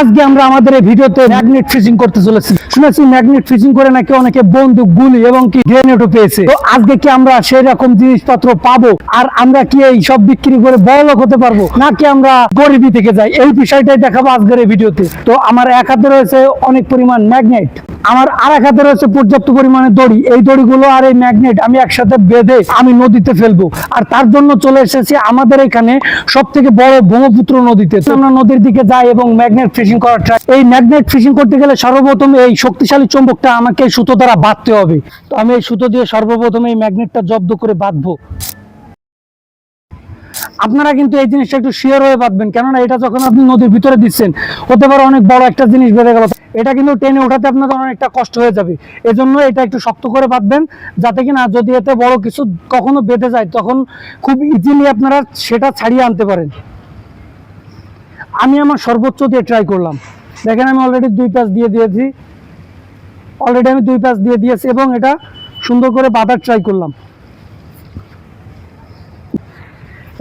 আজকে আমরা আমাদের এই ভিডিওতে ম্যাগনেট ফিশিং করতে চলেছি। শুনেছি ম্যাগনেট ফিশিং করে নাকি অনেকে বন্দুক, গুলি এবং কি গ্রেনেডও পেয়েছে। তো আজকে কি আমরা সেই রকম জিনিসপত্র পাবো? আর আমরা কি এই সব বিক্রি করে বড়লোক হতে পারব? নাকি আমরা গরিবী থেকে যাই? এই বিষয়টাই দেখাবো আজকের এই ভিডিওতে। তো আমার এক হাতে রয়েছে অনেক পরিমাণ ম্যাগনেট আমার আর এক হাতে রয়েছে পর্যাপ্ত পরিমাণে দড়ি। এই দড়িগুলো আর এই ম্যাগনেট আমি একসাথে বেঁধে আমি নদীতে ফেলব। আর তার জন্য চলে এসেছি আমাদের এখানে সব থেকে বড় ব্রহ্মপুত্র নদীতে। আমরা নদীর দিকে যাই এবং ম্যাগনেট ফিশিং করার ট্রাই এই ম্যাগনেট ফিশিং করতে গেলে সর্বপ্রথম এই শক্তিশালী চুম্বকটা আমাকে সুতো দ্বারা বাঁধতে হবে। তো আমি এই সুতো দিয়ে সর্বপ্রথম এই ম্যাগনেটটা জব্দ করে বাঁধবো। আপনারা কিন্তু এই জিনিসটা একটু শিওর হয়ে বাঁধবেন, কেননা এটা যখন আপনি নদীর ভিতরে দিচ্ছেন, হতে পারে অনেক বড় একটা জিনিস বেঁধে গেল। এটা কিন্তু টেনে ওঠাতে আপনাদের অনেকটা কষ্ট হয়ে যাবে। এজন্য এটা একটু শক্ত করে বাঁধবেন, যাতে কিনা যদি এতে বড় কিছু কখনো বেঁধে যায়, তখন খুব ইজিলি আপনারা সেটা ছাড়িয়ে আনতে পারেন। আমি আমার সর্বোচ্চ দিয়ে ট্রাই করলাম। দেখেন আমি অলরেডি দুই প্যাচ দিয়ে দিয়েছি। অলরেডি আমি দুই প্যাচ দিয়ে দিয়েছি এবং এটা সুন্দর করে বাঁধার ট্রাই করলাম।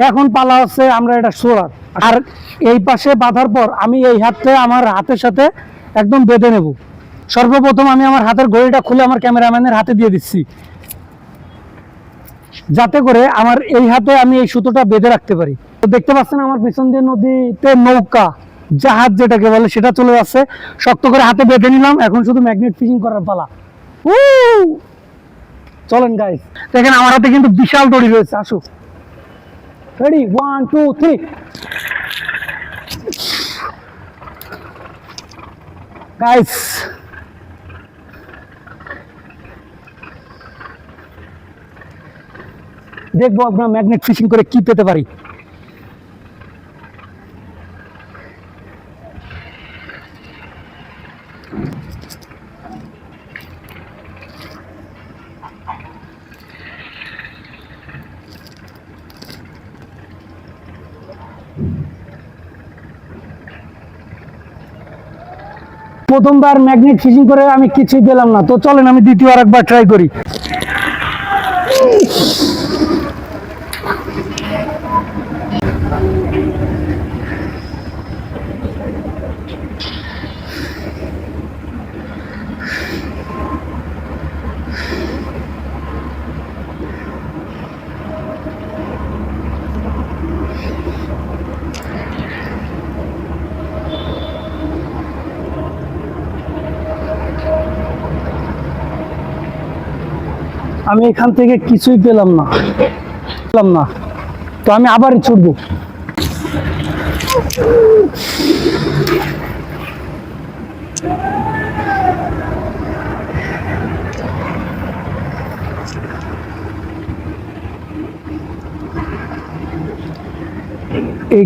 এখন পালা হচ্ছে আমরা এটা সোলার আর এই পাশে বাঁধার পর আমি এই হাতটা আমার হাতের সাথে একদম বেঁধে নেব। সর্বপ্রথম আমি আমার হাতের ঘড়িটা খুলে আমার ক্যামেরাম্যানের হাতে দিয়ে দিচ্ছি। যাতে করে আমার এই হাতে আমি এই সুতোটা বেঁধে রাখতে পারি। তো দেখতে পাচ্ছেন আমার পিছন দিয়ে নদীতে নৌকা, জাহাজ যেটাকে বলে, সেটা চলে যাচ্ছে। শক্ত করে হাতে বেঁধে নিলাম। এখন শুধু ম্যাগনেট ফিশিং করার পালা! চলেন গাইস দেখেন, আমার হাতে কিন্তু বিশাল দড়ি রয়েছে। আসুক। Ready one two three guys দেখব আপনার ম্যাগনেট ফিশিং করে কি পেতে পারি। প্রথমবার ম্যাগনেট ফিশিং করে আমি কিছুই পেলাম না। তো চলেন, আমি দ্বিতীয়বার একবার ট্রাই করি। আমি এখান থেকে কিছুই পেলাম না। পেলাম না। তো আমি আবারই ছুটবো। এই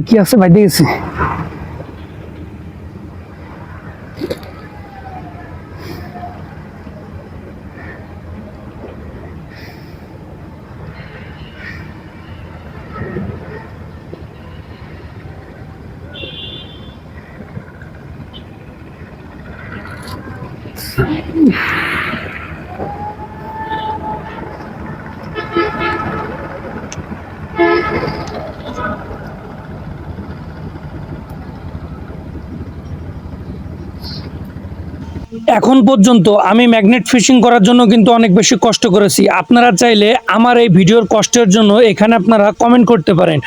কি আছে ভাই দেখেছি এখন পর্যন্ত আমি ম্যাগনেট ফিশিং করার জন্য কিন্তু অনেক বেশি কষ্ট করেছি। আপনারা চাইলে আমার এই ভিডিওর কষ্টের জন্য এখানে আপনারা কমেন্ট করতে পারেন।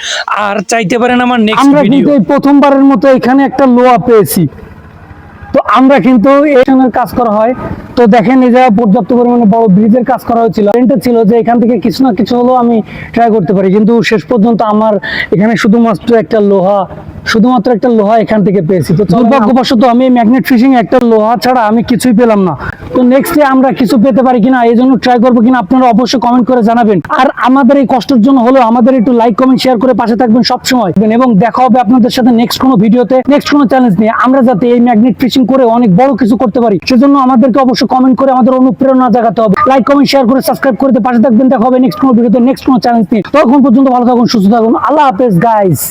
আর চাইতে পারেন আমার নেক্সট ভিডিও আমরা কিন্তু প্রথমবারের মতো এখানে একটা লোয়া পেয়েছি। তো আমরা কিন্তু এখানের কাজ করা হয়। তো দেখেন এই জায়গায় পর্যাপ্ত পরিমাণে বড় ব্রিজের কাজ করা হয়েছিল। ছিল যে এখান থেকে কিছু না কিছু হলেও আমি ট্রাই করতে পারি। কিন্তু শেষ পর্যন্ত আমার এখানে শুধুমাত্র একটা লোহা, শুধুমাত্র একটা লোহা এখান থেকে পেয়েছি। তো দুর্ভাগ্যবশত আমি ম্যাগনেট ফিশিং একটা লোহা ছাড়া আমি কিছুই পেলাম না। তো নেক্সট ডে আমরা কিছু পেতে পারি কিনা, এই জন্য ট্রাই করব কিনা, আপনারা অবশ্যই কমেন্ট করে জানাবেন। আর আমাদের এই কষ্টের জন্য হলেও আমাদের একটু লাইক কমেন্ট শেয়ার করে পাশে থাকবেন সবসময়। এবং দেখা হবে আপনাদের সাথে নেক্সট কোনো ভিডিওতে নেক্সট কোনো চ্যালেঞ্জ নিয়ে। আমরা যাতে এই ম্যাগনেট ফিশিং করে অনেক বড় কিছু করতে পারি। সেজন্য আমাদেরকে অবশ্যই কমেন্ট করে আমাদের অনুপ্রেরণা জাগাতে হবে। লাইক কমেন্ট শেয়ার করে সাবস্ক্রাইব করে দিয়ে পাশে থাকবেন। দেখা হবে নেক্সট কোনো ভিডিওতে নেক্সট কোনো চ্যালেঞ্জ নিয়ে। তখন পর্যন্ত ভালো থাকুন, সুস্থ থাকুন। আল্লাহ হাফেজ গাইস